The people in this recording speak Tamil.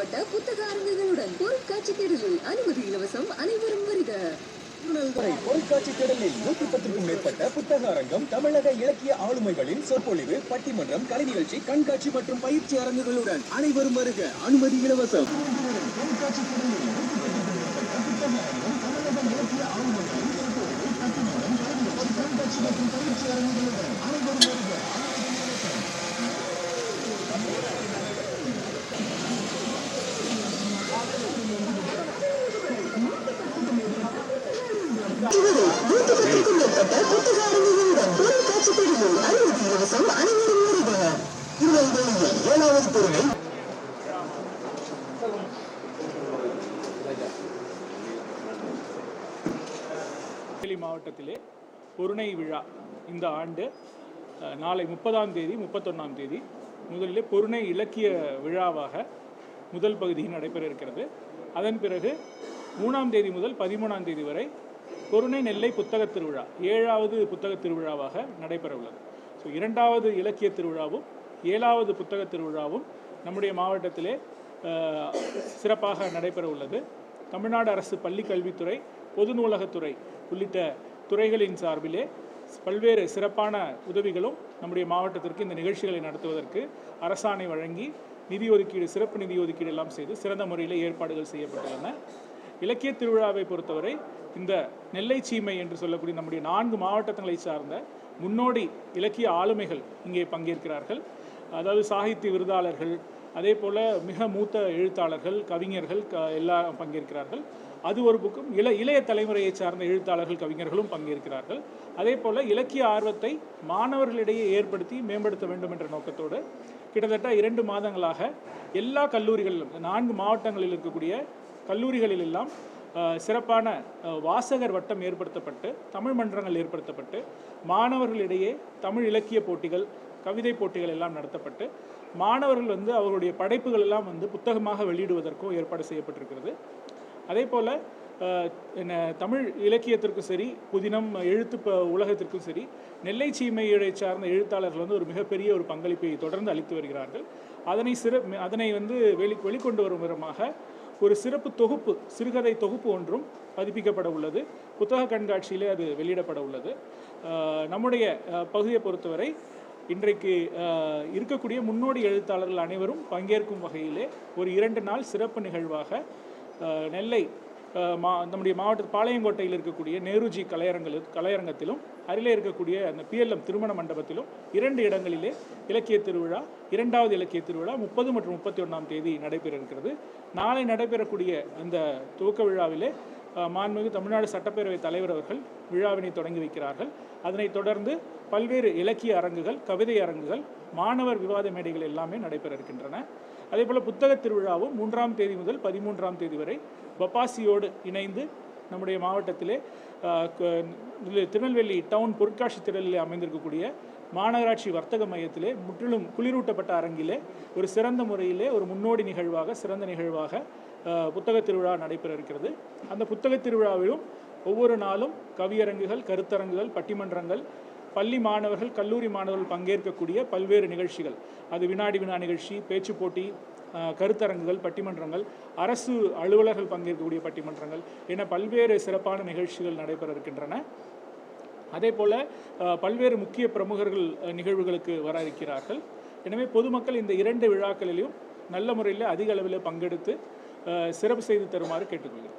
மேற்பட்ட புத்தக அரங்குகளுடன் பொருட்காட்சி தேடலில் அனுமதி இலவசம் அனைவரும் வருக. பொருட்காட்சி திடலில் நூத்தி பத்துக்கும் மேற்பட்ட புத்தக அரங்கம் தமிழக இலக்கிய ஆளுமைகளின் சொற்பொழிவு பட்டிமன்றம் கலை நிகழ்ச்சி கண்காட்சி மற்றும் பயிற்சி அரங்குகளுடன் அனைவரும் வருக. அனுமதி இலவசம். பொருட்காட்சி திடலில் ஆளுமைகளின் பொருட்காட்சி அனுமதி இலவசம் அனைவரும் வருக திருநெல்வேலியில் ஏழாவது பொருளை மாவட்டத்திலே பொருணை விழா இந்த ஆண்டு நாளை முப்பதாம் தேதி முப்பத்தொன்னாம் தேதி முதலிலே பொருணை இலக்கிய விழாவாக முதல் பகுதியில் நடைபெற இருக்கிறது. அதன் பிறகு மூணாம் தேதி முதல் பதிமூணாம் தேதி வரை பொருணை நெல்லை புத்தகத் திருவிழா ஏழாவது புத்தகத் திருவிழாவாக நடைபெற உள்ளது ஸோ இரண்டாவது இலக்கிய திருவிழாவும் ஏழாவது புத்தகத் திருவிழாவும் நம்முடைய மாவட்டத்திலே சிறப்பாக நடைபெற உள்ளது தமிழ்நாடு அரசு பள்ளி கல்வித்துறை பொது நூலகத்துறை உள்ளிட்ட துறைகளின் சார்பிலே பல்வேறு சிறப்பான உதவிகளும் நம்முடைய மாவட்டத்திற்கு இந்த நிகழ்ச்சிகளை நடத்துவதற்கு அரசாணை வழங்கி நிதி ஒதுக்கீடு சிறப்பு நிதி ஒதுக்கீடு எல்லாம் செய்து சிறந்த முறையில் ஏற்பாடுகள் செய்யப்பட்டுள்ளன. இலக்கிய திருவிழாவை பொறுத்தவரை இந்த நெல்லை சீமை என்று சொல்லக்கூடிய நம்முடைய நான்கு மாவட்டங்களை சார்ந்த முன்னோடி இலக்கிய ஆளுமைகள் இங்கே பங்கேற்கிறார்கள். அதாவது சாகித்ய விருதாளர்கள் அதே போல் மிக மூத்த எழுத்தாளர்கள் கவிஞர்கள் க எல்லாம் பங்கேற்கிறார்கள். அது ஒரு புக்கும் இள இளைய தலைமுறையை சார்ந்த எழுத்தாளர்கள் கவிஞர்களும் பங்கேற்கிறார்கள். அதே போல் இலக்கிய ஆர்வத்தை மாணவர்களிடையே ஏற்படுத்தி மேம்படுத்த வேண்டும் என்ற நோக்கத்தோடு கிட்டத்தட்ட இரண்டு மாதங்களாக எல்லா கல்லூரிகளிலும் நான்கு மாவட்டங்களில் இருக்கக்கூடிய கல்லூரிகளில் எல்லாம் சிறப்பான வாசகர் வட்டம் ஏற்படுத்தப்பட்டு தமிழ் மன்றங்கள் ஏற்படுத்தப்பட்டு மாணவர்களிடையே தமிழ் இலக்கிய போட்டிகள் கவிதை போட்டிகள் எல்லாம் நடத்தப்பட்டு மாணவர்கள் வந்து அவர்களுடைய படைப்புகள் எல்லாம் வந்து புத்தகமாக வெளியிடுவதற்கும் ஏற்பாடு செய்யப்பட்டிருக்கிறது. அதே போல் என்ன தமிழ் இலக்கியத்திற்கும் சரி புதினம் எழுத்து ப உலகத்திற்கும் சரி நெல்லை சீமையை சார்ந்த எழுத்தாளர்கள் வந்து ஒரு மிகப்பெரிய ஒரு பங்களிப்பை தொடர்ந்து அளித்து வருகிறார்கள். அதனை சிற அதனை வந்து வெளி வெளிக்கொண்டு வரும் விதமாக ஒரு சிறப்பு தொகுப்பு சிறுகதை தொகுப்பு ஒன்றும் பதிப்பிக்கப்பட உள்ளது. புத்தக கண்காட்சியிலே அது வெளியிடப்பட உள்ளது. நம்முடைய பகுதியை பொறுத்தவரை இன்றைக்கு இருக்கக்கூடிய முன்னோடி எழுத்தாளர்கள் அனைவரும் பங்கேற்கும் வகையிலே ஒரு இரண்டு நாள் சிறப்பு நிகழ்வாக நெல்லை மா நம்முடைய மாவட்ட பாளையங்கோட்டையில் இருக்கக்கூடிய நேருஜி கலையரங்கில் கலையரங்கத்திலும் அருகிலே இருக்கக்கூடிய அந்த பிஎல்எம் திருமண மண்டபத்திலும் இரண்டு இடங்களிலே இலக்கிய திருவிழா இரண்டாவது இலக்கிய திருவிழா முப்பது மற்றும் முப்பத்தி ஒன்றாம் தேதி நடைபெற இருக்கிறது நாளை நடைபெறக்கூடிய அந்த துவக்க விழாவிலே மாண்புமிகு தமிழ்நாடு சட்டப்பேரவை தலைவர் அவர்கள் விழாவினை தொடங்கி வைக்கிறார்கள். அதனைத் தொடர்ந்து பல்வேறு இலக்கிய அரங்குகள் கவிதை அரங்குகள் மாணவர் விவாத மேடைகள் எல்லாமே நடைபெற இருக்கின்றன. அதே போல் புத்தக திருவிழாவும் மூன்றாம் தேதி முதல் பதிமூன்றாம் தேதி வரை பப்பாசியோடு இணைந்து நம்முடைய மாவட்டத்திலே க- இதில் திருநெல்வேலி டவுன் பொருட்காட்சி திடலில் அமைந்திருக்கக்கூடிய மாநகராட்சி வர்த்தக மையத்திலே முற்றிலும் குளிரூட்டப்பட்ட அரங்கிலே ஒரு சிறந்த முறையிலே ஒரு முன்னோடி நிகழ்வாக சிறந்த நிகழ்வாக புத்தக திருவிழா நடைபெற இருக்கிறது அந்த புத்தக திருவிழாவிலும் ஒவ்வொரு நாளும் கவியரங்குகள் கருத்தரங்குகள் பட்டிமன்றங்கள் பள்ளி மாணவர்கள் கல்லூரி மாணவர்கள் பங்கேற்கக்கூடிய பல்வேறு நிகழ்ச்சிகள். அது வினாடி வினா நிகழ்ச்சி பேச்சு போட்டி கருத்தரங்குகள் பட்டிமன்றங்கள் அரசு அலுவலர்கள் பங்கேற்கக்கூடிய பட்டிமன்றங்கள் என பல்வேறு சிறப்பான நிகழ்ச்சிகள் நடைபெற இருக்கின்றன அதே போல் பல்வேறு முக்கிய பிரமுகர்கள் நிகழ்வுகளுக்கு வர இருக்கிறார்கள். எனவே பொதுமக்கள் இந்த இரண்டு விழாக்களிலும் நல்ல முறையில் அதிக அளவில் பங்கெடுத்து சிறப்பு செய்து தருமாறு கேட்டுக்கொள்கிறேன்.